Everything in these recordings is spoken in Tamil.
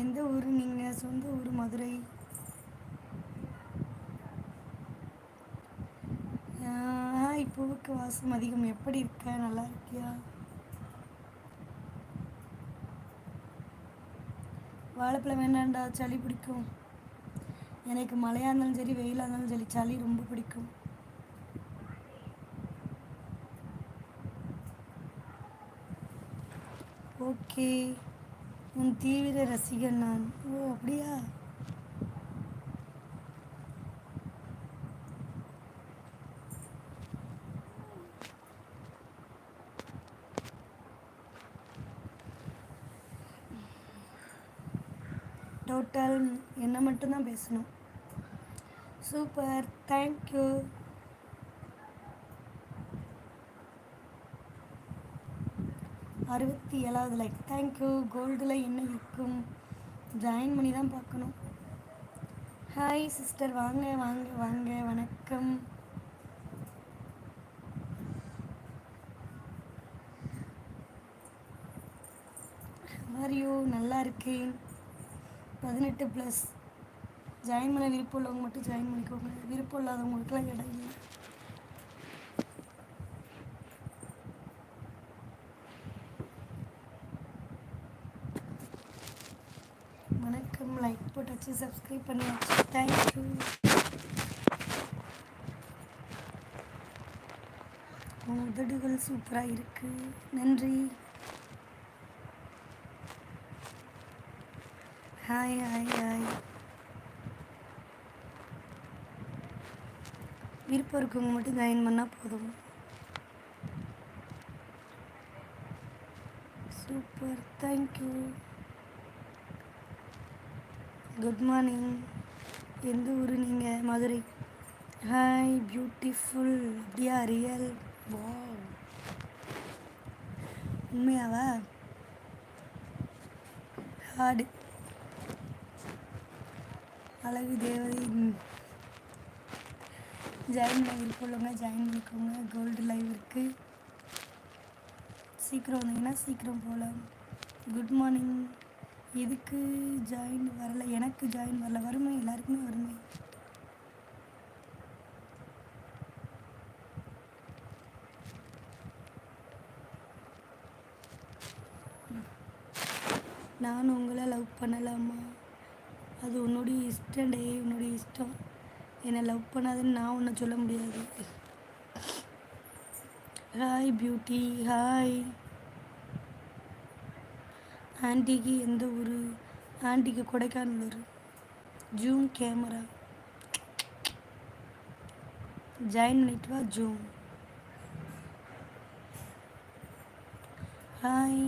எந்த ஊர்? நீங்கள் சொந்த ஊர் மதுரை. ஹாய் பூவுக்கு வாசம் அதிகம். எப்படி இருக்க? நல்லா இருக்கியா? வாழைப்பழம் வேண்டாம்டா சளி பிடிக்கும். எனக்கு மழையாக இருந்தாலும் சரி வெயிலாக இருந்தாலும் சரி சளி ரொம்ப பிடிக்கும். ஓகே. உன் தீவிர ரசிகன் நான். ஓ அப்படியா? டோட்டல் என்ன மட்டும்தான் பேசணும். சூப்பர் தேங்க்யூ அறுபத்தி ஏழாவது லைக் தேங்க்யூ கோல்டில் என்ன இருக்கும்? ஜாயின் பண்ணி தான் பார்க்கணும். ஹாய் சிஸ்டர் வாங்க வாங்க வாங்க. வணக்கம். மாரியோ நல்லா இருக்கேன் பதினெட்டு ப்ளஸ் ஜாயின் பண்ண விருப்பம் உள்ளவங்க மட்டும் ஜாயின் பண்ணிக்கோங்க. விருப்பம் இல்லாதவங்களுக்குலாம் இடம் இல்லை. வணக்கம் லைக் போட்டாச்சு சப்ஸ்கிரைப் பண்ணியாச்சு தேங்க்யூ உதடுகள் சூப்பராக இருக்கு. நன்றி. ஹாய் ஹாய் ஹாய் விருப்பம் இருக்கவங்க மட்டும் ஜாயின் பண்ணால் போதும். சூப்பர் தேங்க்யூ குட் மார்னிங் எந்த ஊர் நீங்கள் மதுரை. ஹாய் பியூட்டிஃபுல் அப்படியா ரியல் வா உண்மையாவா? ஹார்டு அழகு தேவதை ஜாயின் லைவ் உள்ளவங்க ஜாயின் பண்ணிக்கோங்க கோல்டு லைவ் இருக்குது சீக்கிரம் வந்தீங்கன்னா சீக்கிரம் போகலாம் குட் மார்னிங் எதுக்கு ஜாயின் வரல எனக்கு ஜாயின் வரல. வறுமை எல்லாருக்குமே வறுமை. நான் உங்களை லவ் பண்ணலாமா? அது உன்னுடைய இஷ்டம் டே உன்னுடைய இஷ்டம். என்னை லவ் பண்ணாதுன்னு நான் ஒன்றும் சொல்ல முடியாது. ஹாய் பியூட்டி ஹாய் ஆண்டிக்கு எந்த ஊர் கொடைக்கானல் கொடைக்கானலூர் ஜூம் கேமரா. ஜாயின் பண்ணிட்டு வா zoom hi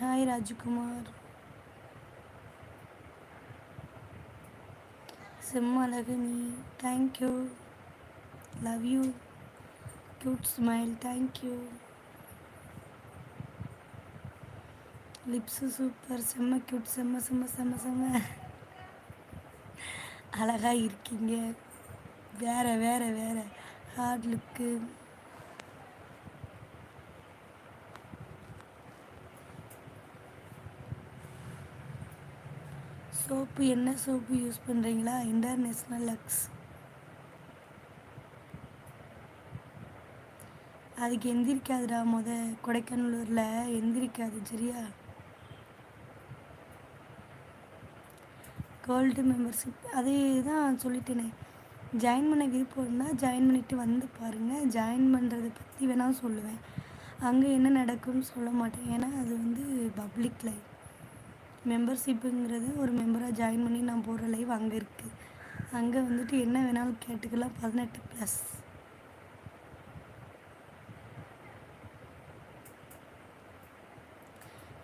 hi Rajkumar. செம்மழகனி thank you love you cute smile thank you lips super செம்ம கியூட் செம்ம செம்ம செம்ம செம்ம. அழகாக இருக்கீங்க. வேற வேற வேற. ஹார்ட் லுக்கு சோப்பு என்ன சோப்பு யூஸ் பண்ணுறீங்களா இன்டர்நேஷ்னல் லக்ஸ் அதுக்கு எந்திரிக்காதுடா முத கொடைக்கானலூரில். எந்திரிக்காது சரியா? வேர்ல்டு மெம்பர்ஷிப் அதே தான் சொல்லிட்டேனே. ஜாயின் பண்ண விருப்பம் இருந்தால் ஜாயின் பண்ணிவிட்டு வந்து பாருங்கள் ஜாயின் பண்ணுறதை பற்றி வேணால் சொல்லுவேன். அங்கே என்ன நடக்கும்னு சொல்ல மாட்டேன். ஏன்னா அது வந்து பப்ளிக் லைவ் மெம்பர்ஷிப்புங்கிறது ஒரு மெம்பராக ஜாயின் பண்ணி நான் போகிற லைவ் அங்கே இருக்குது அங்கே வந்துட்டு என்ன வேணாலும் கேட்டுக்கலாம். பதினெட்டு ப்ளஸ்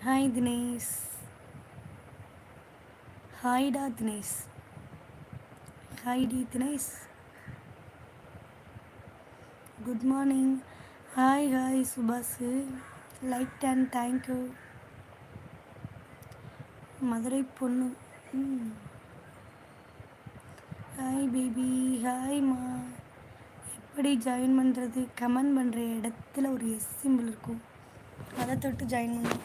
ஹாய் தினேஷ். ஹாய்டா Dinesh ஹாய்டி Dinesh good morning hi hi Subash like and thank you Madurai பொண்ணு ஹாய் பேபி ஹாய்மா எப்படி ஜாயின் பண்ணுறது கமெண்ட் பண்ணுற இடத்துல ஒரு எஸ் சிம்பிள் இருக்கும். அதை தொட்டு ஜாயின் பண்ணுவோம்